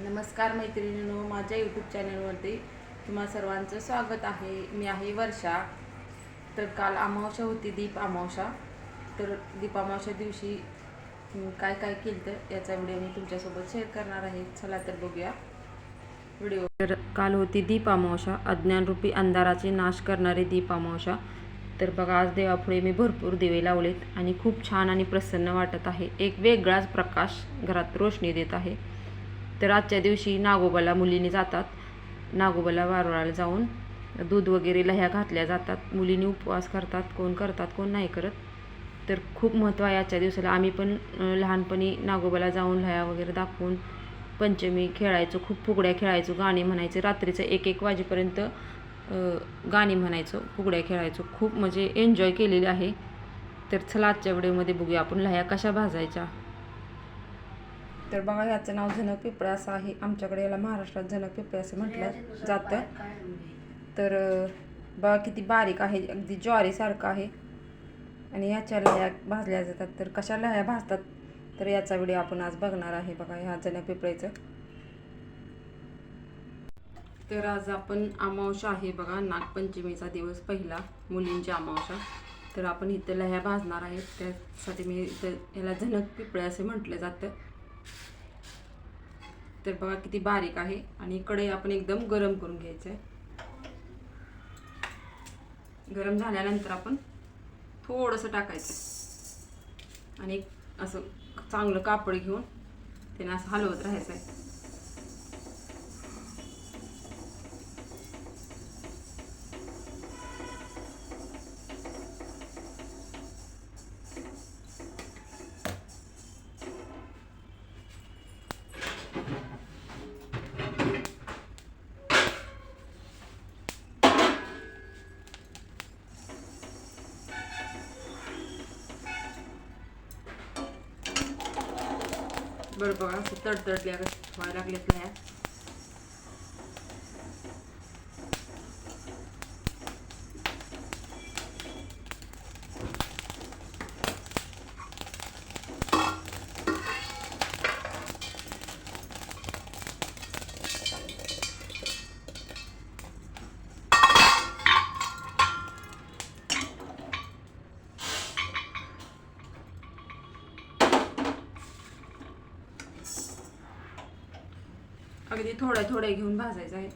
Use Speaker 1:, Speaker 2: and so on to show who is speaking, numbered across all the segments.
Speaker 1: नमस्कार मैत्रिणींनो माझ्या यूट्यूब चॅनलवरती तुम्हा सर्वांचं स्वागत आहे. मी आहे वर्षा. तर काल अमावस्या होती दीप अमावस्या. तर दीप अमावस्या दिवशी काय काय केलं तर याचा व्हिडिओ मी तुमच्यासोबत शेअर करणार आहे. चला तर बघूया व्हिडिओ. तर काल होती दीप अमावस्या. अज्ञानरूपी अंधाराचे नाश करणारे दीप अमावस्या. तर बघा आज देवापुढे मी भरपूर दिवे लावलेत आणि खूप छान आणि प्रसन्न वाटत आहे. एक वेगळाच प्रकाश घरात रोशनी देत आहे. तर आजच्या दिवशी नागोबाला मुलींनी जातात. नागोबाला वारुळाला जाऊन दूध वगैरे लह्या घातल्या जातात. मुलींनी उपवास करतात. कोण करतात कोण नाही करत. तर खूप महत्त्व आहे आजच्या दिवसाला. आम्ही पण लहानपणी नागोबाला जाऊन लह्या वगैरे दाखवून पंचमी खेळायचो खूप फुगड्या खेळायचो गाणी म्हणायचे. रात्रीचं एक एक वाजेपर्यंत गाणी म्हणायचो फुगड्या खेळायचो. खूप म्हणजे एन्जॉय केलेली आहे. तर चला आजच्या व्हिडिओमध्ये बघूया आपण लह्या कशा भाजायच्या. तर बघा याचं नाव झनक पिपळा असं आहे. आमच्याकडे याला महाराष्ट्रात झनक पिपळे असं म्हटलं जातं. तर बघा किती बारीक आहे. अगदी ज्वारीसारखं आहे. आणि याच्या लह्या भाजल्या जातात. तर कशा लह्या भाजतात? तर याचा व्हिडिओ आपण आज बघणार आहे. बघा ह्या झनक पिपळेचं तर आज आपण अमावशा आहे बघा. नागपंचमीचा दिवस पहिला मुलींची अमावशा तर आपण इथं लह्या भाजणार आहेत त्यासाठी मी इथं याला झनक पिपळे असे म्हटलं जातं. तर बघा किती बारीक आहे. आणि कढई आपण एकदम गरम करून घ्यायचं आहे गरम झाल्यानंतर आपण थोडंसं टाकायचं. आणि असं चांगलं कापड घेऊन त्याने असं हलवत राहायचं आहे बरं बघा असं तडतडल्या व्हायला लागल्यात ह्या थोडं थोडे घेऊन भाजायचं आहे.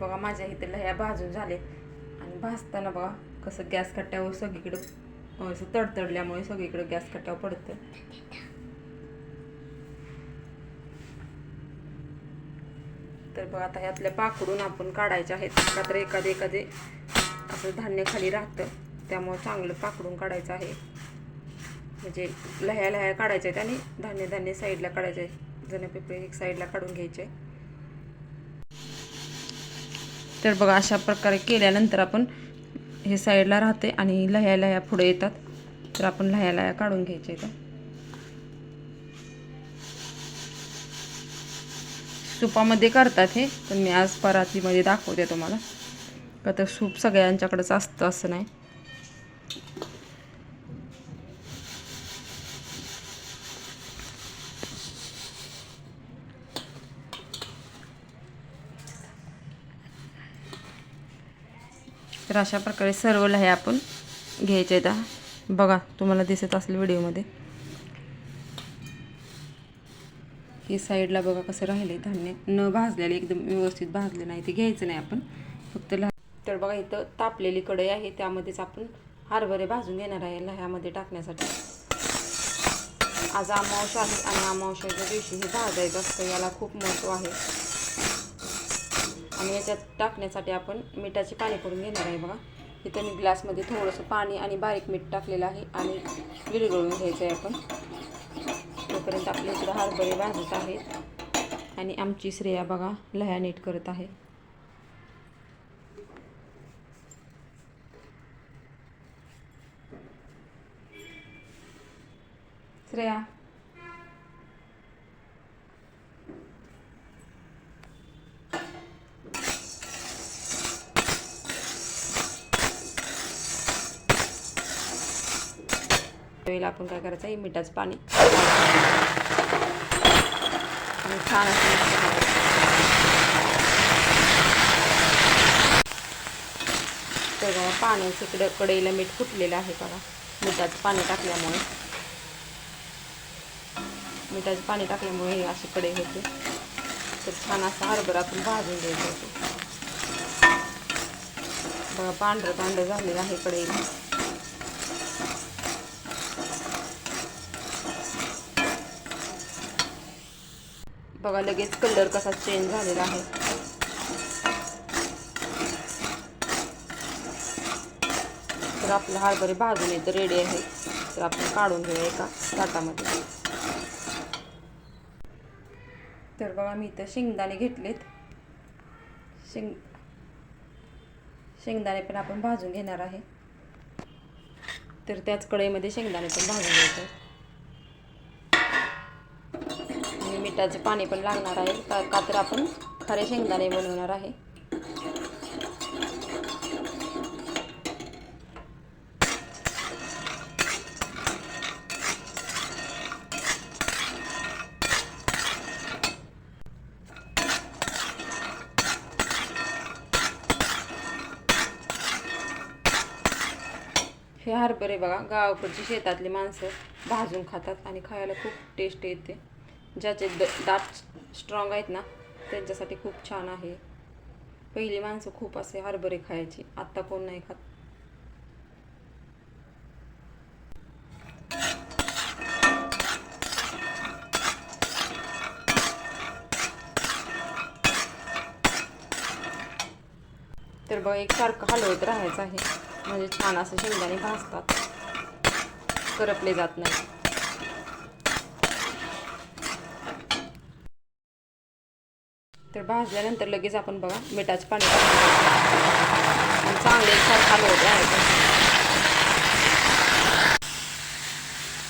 Speaker 1: बघा माझ्या इथे लह्या भाजून झाले आणि भाजताना बघा कसं गॅस कट्ट्यावर सगळीकडं असं तडतडल्यामुळे सगळीकडं गॅस कट्ट्यावर पडतं तर बघा आता यातल्या पाकडून आपण काढायचे आहेत. का तर एखादे एखादे असं धान्य खाली राहतं. त्यामुळे चांगलं पाकडून काढायचं आहे. म्हणजे लह्या लह्या काढायच्या आहेत आणि धान्य धान्य साईडला काढायचे जण पेपरे एक साईडला काढून घ्यायचे तर बघा अशा प्रकारे केल्यानंतर आपण हे साईडला राहते आणि लह्या लह्या पुढे येतात. तर आपण लह्या लह्या काढून घ्यायच्या इथं. सुपामध्ये करतात हे पण मी आज परातीमध्ये दाखवते तुम्हाला. का तर सूप सगळ्यांच्याकडेच असतं असं नाही. तर अशा प्रकारे सर्व लह्या आपण घ्यायच्या आहेत. बघा तुम्हाला दिसत असेल व्हिडिओमध्ये. ही साईडला बघा कसं राहिले धान्य. न भाजलेले एकदम व्यवस्थित भाजले नाही ते घ्यायचं नाही आपण. फक्त लहा तर बघा इथं तापलेली कढई आहे. त्यामध्येच आपण हरभरे भाजून घेणार आहे लह्यामध्ये टाकण्यासाठी. आज अमावस्या आहे आणि अमावश्याच्या दिवशी हे भाजायचं असतं. याला खूप महत्त्व आहे. आणि याच्यात टाकण्यासाठी आपण मिठाचे पाणी करून घेणार आहे बघा. इथं मी ग्लासमध्ये थोडंसं पाणी आणि बारीक मीठ टाकलेलं आहे आणि विरघळून घ्यायचं आहे आपण. तोपर्यंत आपले इकडं हरभरे भाजत आहेत. आणि आमची श्रेया बघा लह्या नीट करत आहे. श्रेया. त्यावेळेला आपण काय करायचं? आहे मिठाचं पाणी छान असं तर बघा पाण्याचं इकडं कढईला मीठ फुटलेलं आहे बघा. मिठाचं पाणी टाकल्यामुळे. मिठाचं पाणी टाकल्यामुळे हे अशी कढई होते. तर छान असं हरभरा आपण भाजून घ्यायचं होतो. बघा पांढरं पांढरं झालेलं आहे कढईला बघा लगेच कलर कसा चेंज झालेला आहे. तर आपलं हरभरे भाजून येतं रेडी आहे. तर आपण काढून घेऊया एका ताटामध्ये. तर बघा मी इथं शेंगदाणे घेतलेत. शेंग शेंगदाणे पण आपण भाजून घेणार आहे. तर त्याच कढईमध्ये शेंगदाणे पण भाजून घ्यायचे मिठाचं पाणी पण लागणार आहे. का का तर आपण खरे शेंगदाणे बनवणार आहे. हे हरभरे बघा गावाकडची शेतातली माणसं भाजून खातात आणि खायला खूप टेस्ट येते. ज्याचे द दात स्ट्रॉंग आहेत ना त्यांच्यासाठी खूप छान आहे. पहिली माणसं खूप असे हरभरे खायची. आत्ता कोण नाही खात. तर बघ एकसारखं हलवत राहायचं आहे. म्हणजे छान असं शेंगदाणे भाजतात. करपले जात नाही तर भाजल्यानंतर लगेच आपण बघा मिठाचं पाणी चांगले आणि चांगलं हलवत राहायचं.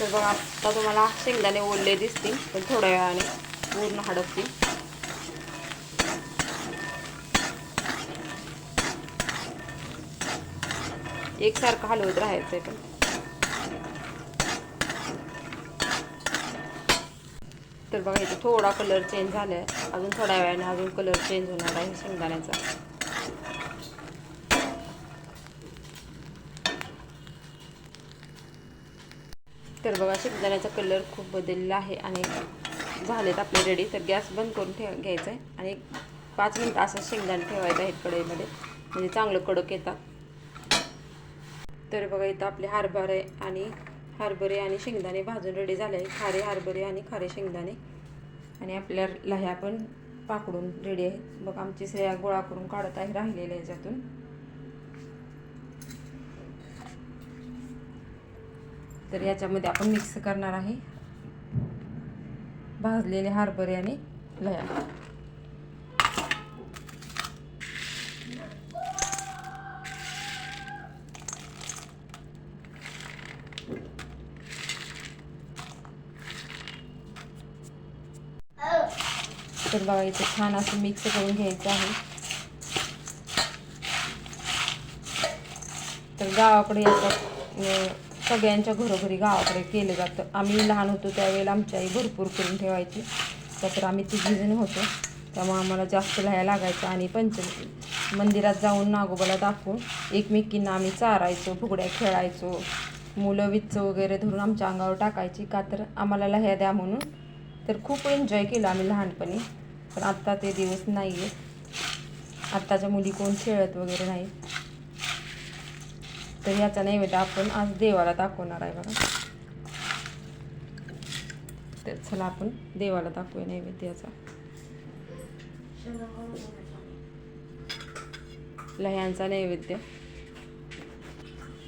Speaker 1: तर बघा आता तुम्हाला शेंगदाणे ओढले दिसतील पण थोड्या वेळाने पूर्ण हडपतील. एकसारखं हलवत राहायचं आहे पण. तर बघा इथे थोडा कलर चेंज झाला आहे अजून थोड्या वेळाने अजून कलर चेंज होणार आहे शेंगदाण्याचा. तर बघा शेंगदाण्याचा कलर खूप बदललेला आहे आणि झालेत आपले रेडी तर गॅस बंद करून ठेव घ्यायचा आहे आणि पाच मिनटं असं शेंगदाणे ठेवायचं आहेत कढईमध्ये. म्हणजे चांगलं कडक येतात. तर बघा इथं आपले हरभरे आणि हरभरे आणि शेंगदाणे भाजून रेडी झाले. आहे खारे हरभरे आणि खारे शेंगदाणे. आणि आपल्या लह्या पण पाकडून रेडी आहेत. बघ आमची श्रेया गोळा करून काढत आहे राहिलेल्या ह्याच्यातून तर याच्यामध्ये आपण मिक्स करणार आहे. भाजलेले हरभरे आणि लह्या तर बघा इथे छान असं मिक्स करून घ्यायचं आहे. तर गावाकडे याचं सगळ्यांच्या घरोघरी गावाकडे केलं जातं. आम्ही लहान होतो त्यावेळेला आमची आई भरपूर करून ठेवायची. तर आम्ही तिघीजण होतो. त्यामुळे आम्हाला जास्त लह्या लागायचं आणि पंच मंदिरात जाऊन नागोबाला दाखवून एकमेकींना आम्ही चारायचो फुगड्या खेळायचो. मुलं विच्च वगैरे धरून आमच्या अंगावर टाकायची का तर आम्हाला लह्या द्या म्हणून. तर खूप एन्जॉय केलं आम्ही लहानपणी. पण आत्ता ते दिवस नाही आहेत आत्ताच्या मुली कोण खेळत वगैरे नाही. तर याचा नैवेद्य आपण आज देवाला दाखवणार आहे बघा. तर चला आपण देवाला दाखवूया नैवेद्याचा. लह्यांचा नैवेद्य.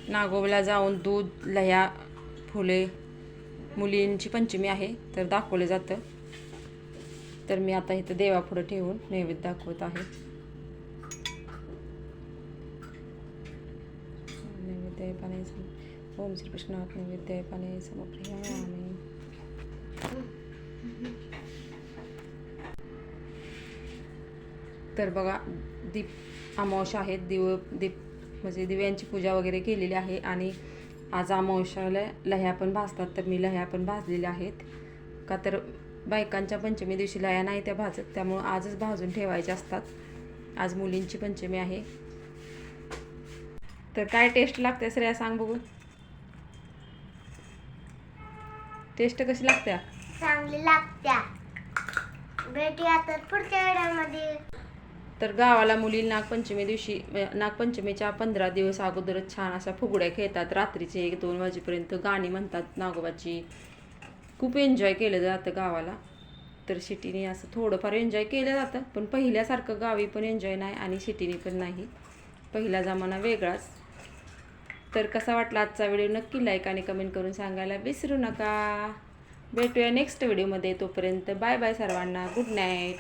Speaker 1: नागोबला जाऊन दूध लह्या फुले मुलींची पंचमी आहे तर दाखवलं जातं. तर मी आता इथं देवापुढं ठेवून नैवेद्य दाखवत आहे. नैवेद्य ओम श्रीकृष्णात नैवेद्य पाणी समप्रियामी तर बघा दीप अमावश्या आहेत दिव दीप म्हणजे दिव्यांची पूजा वगैरे केलेली आहे आणि आज अमावस्याला लह्या पण भाजतात तर मी लह्या पण भाजलेल्या आहेत. का तर बायकांच्या पंचमी दिवशी लह्या नाही त्या भाजत त्यामुळं आजच भाजून ठेवायच्या असतात. आज मुलींची पंचमी आहे. तर काय टेस्ट लागते श्रेया सांग बघू. टेस्ट कशी लागत्या
Speaker 2: चांगली लागत्या. भेटूया तर पुढच्या व्हिडिओमध्ये
Speaker 1: तर गावाला मुली नागपंचमी दिवशी नागपंचमीच्या पंधरा दिवस अगोदरच छान अशा फुगड्या खेळतात. रात्रीचे एक दोन वाजेपर्यंत गाणी म्हणतात नागोबाची. खूप एन्जॉय केलं जातं गावाला. तर सिटीने असं थोडंफार एन्जॉय केलं जातं पण पहिल्यासारखं गावी पण एन्जॉय नाही आणि सिटीने पण नाही. पहिला जमाना वेगळाच. तर कसा वाटला आजचा व्हिडिओ नक्की लाईक आणि कमेंट करून सांगायला विसरू नका. भेटूया नेक्स्ट व्हिडिओमध्ये तोपर्यंत बाय बाय सर्वांना. Good night